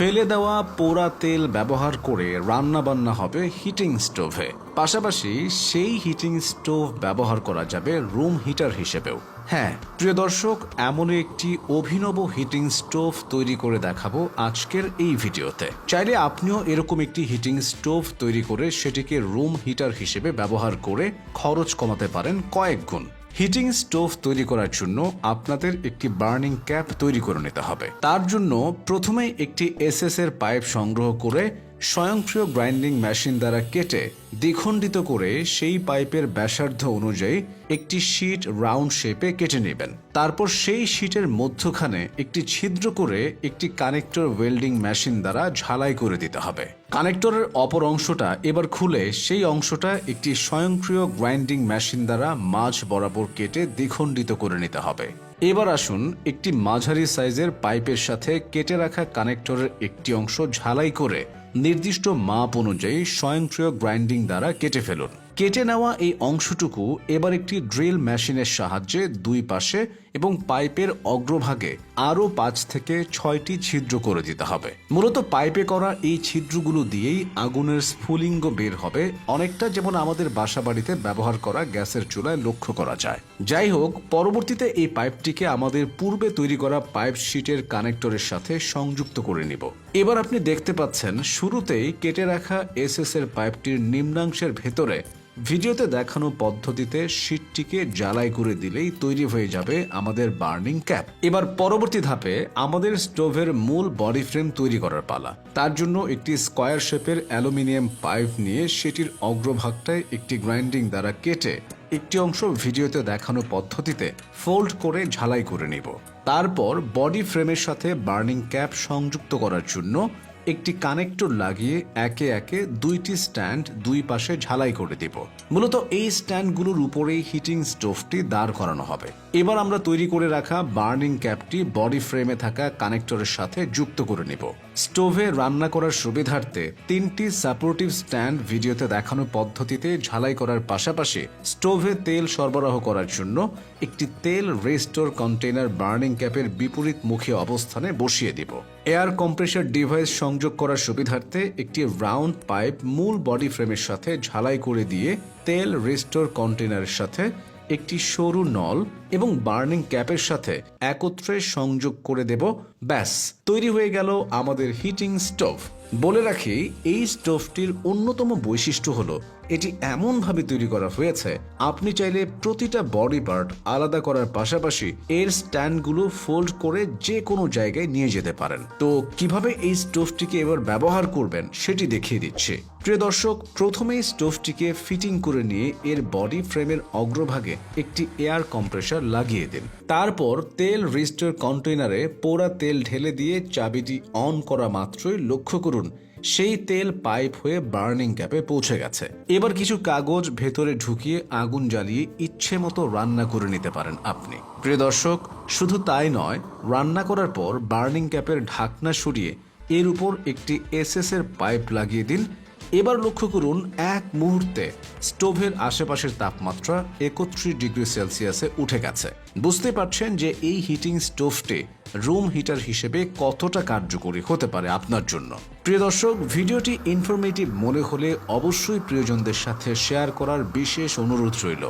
ফেলে দেওয়া পোড়া তেল ব্যবহার করে রান্না বান্না হবে হিটিং স্টোভে। পাশাপাশি সেই হিটিং স্টোভ ব্যবহার করা যাবে রুম হিটার হিসেবেও। হ্যাঁ প্রিয় দর্শক এমন একটি অভিনব হিটিং স্টোভ তৈরি করে দেখাবো আজকের এই ভিডিওতে। চাইলে আপনিও এরকম একটি হিটিং স্টোভ তৈরি করে সেটিকে রুম হিটার হিসেবে ব্যবহার করে খরচ কমাতে পারেন কয়েক গুণ। হিটিং স্টোভ তৈরি করার জন্য আপনাদের একটি বার্নিং ক্যাপ তৈরি করে নিতে হবে। তার জন্য প্রথমে একটি এসএস এর পাইপ সংগ্রহ করে স্বয়ংক্রিয় গ্রাইন্ডিং মেশিন দ্বারা কেটে দ্বিখণ্ডিত করে সেই পাইপের ব্যাসার্ধ অনুযায়ী একটি শীট রাউন্ড শেপে কেটে নেবেন। তারপর সেই শীটের মধ্যখানে একটি ছিদ্র করে একটি কানেক্টর ওয়েল্ডিং মেশিন দ্বারা ঝালাই করে দিতে হবে। কানেক্টরের অপর অংশটা এবার খুলে সেই অংশটা একটি স্বয়ংক্রিয় গ্রাইন্ডিং মেশিন দ্বারা মাঝ বরাবর কেটে দ্বিখণ্ডিত করে নিতে হবে। এবার আসুন একটি মাঝারি সাইজের পাইপের সাথে কেটে রাখা কানেক্টরের একটি অংশ ঝালাই করে নির্দিষ্ট মাপ অনুযায়ী স্বয়ংক্রিয় গ্রাইন্ডিং দ্বারা কেটে ফেলুন। কেটে নেওয়া এই অংশটুকু এবার একটি ড্রিল মেশিনের সাহায্যে দুই পাশে এবং পাইপের অগ্রভাগে আরও পাঁচ থেকে ছয়টি ছিদ্র করে দিতে হবে। মূলত পাইপে করা এই ছিদ্রগুলো দিয়েই আগুনের স্ফুলিঙ্গ বের হবে। অনেকটা যেমন আমাদের বাসা বাড়িতে ব্যবহার করা গ্যাসের চুলায় লক্ষ্য করা যায়। যাই হোক, পরবর্তীতে এই পাইপটিকে আমাদের পূর্বে তৈরি করা পাইপ শিটের কানেক্টরের সাথে সংযুক্ত করে নিব। এবার আপনি দেখতে পাচ্ছেন, শুরুতেই কেটে রাখা এসএস এর পাইপটির নিম্নাংশের ভেতরে ভিডিওতে দেখানো পদ্ধতিতে শীটটিকে জ্বালাই করে দিলেই তৈরি হয়ে যাবে আমাদের বার্নিং ক্যাপ। এবার পরবর্তী ধাপে আমাদের স্টোভের মূল বডি ফ্রেম তৈরি করার পালা। তার জন্য একটি স্কোয়ার শেপের অ্যালুমিনিয়াম পাইপ নিয়ে সেটির অগ্রভাগটায় একটি গ্রাইন্ডিং দ্বারা কেটে একটি অংশ ভিডিওতে দেখানো পদ্ধতিতে ফোল্ড করে ঝালাই করে নিব। তারপর বডি ফ্রেমের সাথে বার্নিং ক্যাপ সংযুক্ত করার জন্য একটি কানেক্টর লাগিয়ে একে একে দুইটি স্ট্যান্ড দুই পাশে ঝালাই করে দিব। মূলত এই স্ট্যান্ডগুলোর উপরেই হিটিং স্টোভটি দাঁড় করানো হবে। এবার আমরা তৈরি করে রাখা বার্নিং ক্যাপটি বডি ফ্রেমে থাকা কানেক্টরের সাথে যুক্ত করে নিব। স্টোভে রান্না করার সুবিধার্থে তিনটি সাপোর্টিভ স্ট্যান্ড ভিডিওতে দেখানো পদ্ধতিতে ঝালাই করার পাশাপাশি স্টোভে তেল সরবরাহ করার জন্য একটি তেল রেস্টোর কন্টেইনার বার্নিং ক্যাপের বিপরীত মুখী অবস্থানে বসিয়ে দিব। এয়ার কম্প্রেসার ডিভাইস সংযোগ করার সুবিধার্থে একটি রাউন্ড পাইপ মূল বডি ফ্রেমের সাথে ঝালাই করে দিয়ে তেল রেস্টোর কন্টেনারের সাথে একটি সরু নল এবং বার্নিং ক্যাপের সাথে একত্রে সংযোগ করে দেব। ব্যাস, তৈরি হয়ে গেল আমাদের হিটিং স্টোভ। বলে রাখি, এই স্টোভটির অন্যতম বৈশিষ্ট্য হলো, এটি এমনভাবে তৈরি করা হয়েছে, আপনি চাইলে প্রতিটা বডি পার্ট আলাদা করার পাশাপাশি এর স্ট্যান্ডগুলো ফোল্ড করে যে কোনো জায়গায় নিয়ে যেতে পারেন। তো কীভাবে এই স্টোভটিকে এবার ব্যবহার করবেন সেটি দেখিয়ে দিচ্ছে। প্রিয় দর্শক, প্রথমেই স্টোভটিকে ফিটিং করে নিয়ে এর বডি ফ্রেমের অগ্রভাগে একটি এয়ার কম্প্রেসার লাগিয়ে দিন। তারপর তেল রিস্টার কন্টেইনারে পোড়া তেল ঢেলে দিয়ে চাবিটি অন করা মাত্রই লক্ষ্য করুন, সেই তেল পাইপ হয়ে বার্নিং ক্যাপে পৌঁছে গেছে। এবার কিছু কাগজ ভেতরে ঢুকিয়ে আগুন জ্বালিয়ে ইচ্ছে মতো রান্না করে নিতে পারেন আপনি। প্রিয় দর্শক, শুধু তাই নয়, রান্না করার পর বার্নিং ক্যাপের ঢাকনা সরিয়ে এর উপর একটি এসএস এর পাইপ লাগিয়ে দিন এবার লক্ষ্য করুন এক মুহূর্তে স্টোভের আশেপাশের তাপমাত্রা একত্রিশ ডিগ্রি সেলসিয়াসে উঠে গেছে। বুঝতে পারছেন যে এই হিটিং স্টোভটি রুম হিটার হিসেবে কতটা কার্যকরী হতে পারে আপনার জন্য। প্রিয় দর্শক, ভিডিওটি ইনফরমেটিভ মনে হলে অবশ্যই প্রিয়জনদের সাথে শেয়ার করার বিশেষ অনুরোধ রইল।